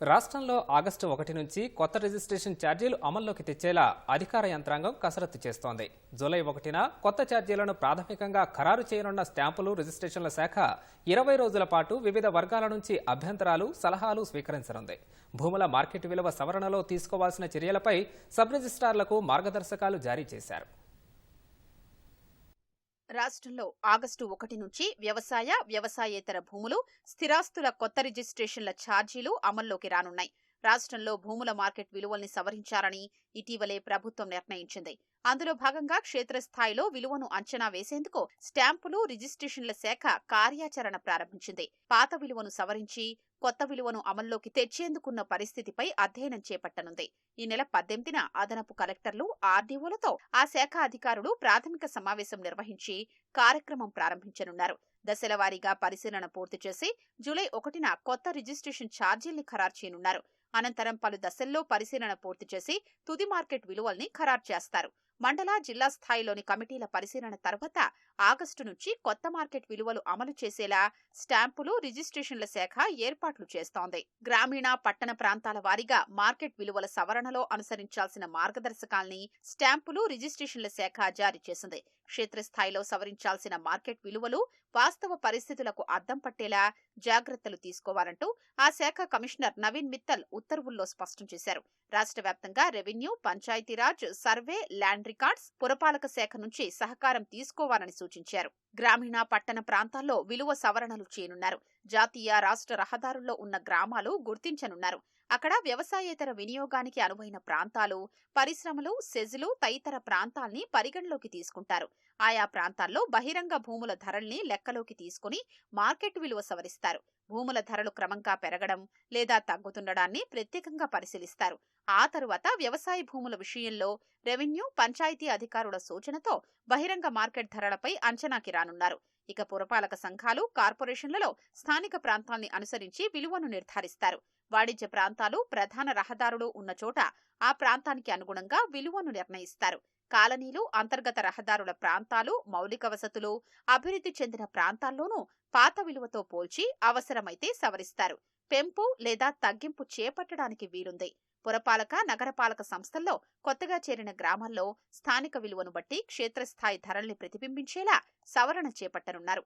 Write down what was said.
రాష్ట్రంలో ఆగస్టు ఒకటి నుంచి కొత్త రిజిస్ట్రేషన్ ఛార్జీలు అమల్లోకి తెచ్చేలా అధికార యంత్రాంగం కసరత్తు చేస్తోంది. జూలై ఒకటిన కొత్త ఛార్జీలను ప్రాథమికంగా ఖరారు చేయనున్న స్టాంపులు రిజిస్ట్రేషన్ల శాఖ ఇరవై రోజుల పాటు వివిధ వర్గాల నుంచి అభ్యంతరాలు సలహాలు స్వీకరించనుంది. భూముల మార్కెట్ విలువ సవరణలో తీసుకోవాల్సిన చర్యలపై సబ్ రిజిస్ట్రార్లకు మార్గదర్శకాలు జారీ చేశారు. రాష్ట్రంలో ఆగస్టు ఒకటి నుంచి వ్యవసాయ వ్యవసాయేతర భూములు స్థిరాస్తుల కొత్త రిజిస్ట్రేషన్ల ఛార్జీలు అమల్లోకి రానున్నాయి. రాష్ట్రంలో భూముల మార్కెట్ విలువల్ని సవరించాలని ఇటీవలే ప్రభుత్వం నిర్ణయించింది. అందులో భాగంగా క్షేత్రస్థాయిలో విలువను అంచనా వేసేందుకు స్టాంపులు రిజిస్ట్రేషన్ల శాఖ కార్యాచరణ ప్రారంభించింది. పాత విలువను సవరించి కొత్త విలువను అమల్లోకి తెచ్చేందుకున్న పరిస్థితిపై అధ్యయనం చేపట్టనుంది. ఈ నెల పద్దెనిమిదిన అదనపు కలెక్టర్లు ఆర్డీఓలతో ఆ శాఖ అధికారులు ప్రాథమిక సమావేశం నిర్వహించి కార్యక్రమం ప్రారంభించనున్నారు. దశల వారీగా పరిశీలన పూర్తి చేసి జూలై ఒకటిన కొత్త రిజిస్ట్రేషన్ ఛార్జీల్ని ఖరారు చేయనున్నారు. అనంతరం పలు దశల్లో పరిశీలన పూర్తి చేసి తుది మార్కెట్ విలువల్ని ఖరారు చేస్తారు. మండల జిల్లా స్థాయిలోని కమిటీల పరిశీలన తర్వాత ఆగస్టు నుంచి కొత్త మార్కెట్ విలువలు అమలు చేసేలా స్టాంపులు రిజిస్ట్రేషన్ల శాఖ ఏర్పాట్లు చేస్తోంది. గ్రామీణ పట్టణ ప్రాంతాల వారీగా మార్కెట్ విలువల సవరణలో అనుసరించాల్సిన మార్గదర్శకాల్ని స్టాంపులు రిజిస్ట్రేషన్ల శాఖ జారీ చేసింది. క్షేత్రస్థాయిలో సవరించాల్సిన మార్కెట్ విలువలు వాస్తవ పరిస్థితులకు అద్దం పట్టేలా జాగ్రత్తలు తీసుకోవాలంటూ ఆ శాఖ కమిషనర్ నవీన్ మిత్తల్ ఉత్తర్వుల్లో స్పష్టం చేశారు. రాష్ట్ర వ్యాప్తంగా revenue Panchayat Raj survey land records పురపాలక శాఖ నుంచి సహకారం తీసుకోవాలని సూచించారు. గ్రామీణ పట్టణ ప్రాంతాల్లో విలువ సవరణలు చేయనున్నారు. జాతీయ రాష్ట్ర రహదారుల్లో ఉన్న గ్రామాలు గుర్తించనున్నారు. అక్కడ వ్యవసాయేతర వినియోగానికి అనువైన ప్రాంతాలు పరిశ్రమలు సెజులు తదితర ప్రాంతాల్ని పరిగణలోకి తీసుకుంటారు. ఆయా ప్రాంతాల్లో బహిరంగ భూముల ధరల్ని లెక్కలోకి తీసుకుని మార్కెట్ విలువ సవరిస్తారు. భూముల ధరలు క్రమంగా పెరగడం లేదా తగ్గుతుండడాన్ని ప్రత్యేకంగా పరిశీలిస్తారు. ఆ తరువాత వ్యవసాయ భూముల విషయంలో రెవెన్యూ పంచాయతీ అధికారుల సూచనతో బహిరంగ మార్కెట్ ధరలపై అంచనాకి రానున్నారు. ఇక పురపాలక సంఘాలు కార్పొరేషన్లలో స్థానిక ప్రాంతాల్ని అనుసరించి విలువను నిర్ధారిస్తారు. వాణిజ్య ప్రాంతాలు ప్రధాన రహదారులు ఉన్న చోట ఆ ప్రాంతానికి అనుగుణంగా విలువను నిర్ణయిస్తారు. కాలనీలు అంతర్గత రహదారుల ప్రాంతాలు మౌలిక వసతులు అభివృద్ధి చెందిన ప్రాంతాల్లోనూ పాత విలువతో పోల్చి అవసరమైతే సవరిస్తారు. పెంపు లేదా తగ్గింపు చేపట్టడానికి వీలుంది. పురపాలక నగరపాలక సంస్థల్లో కొత్తగా చేరిన గ్రామాల్లో స్థానిక విలువను బట్టి క్షేత్రస్థాయి ధరల్ని ప్రతిబింబించేలా సవరణ చేపట్టనున్నారు.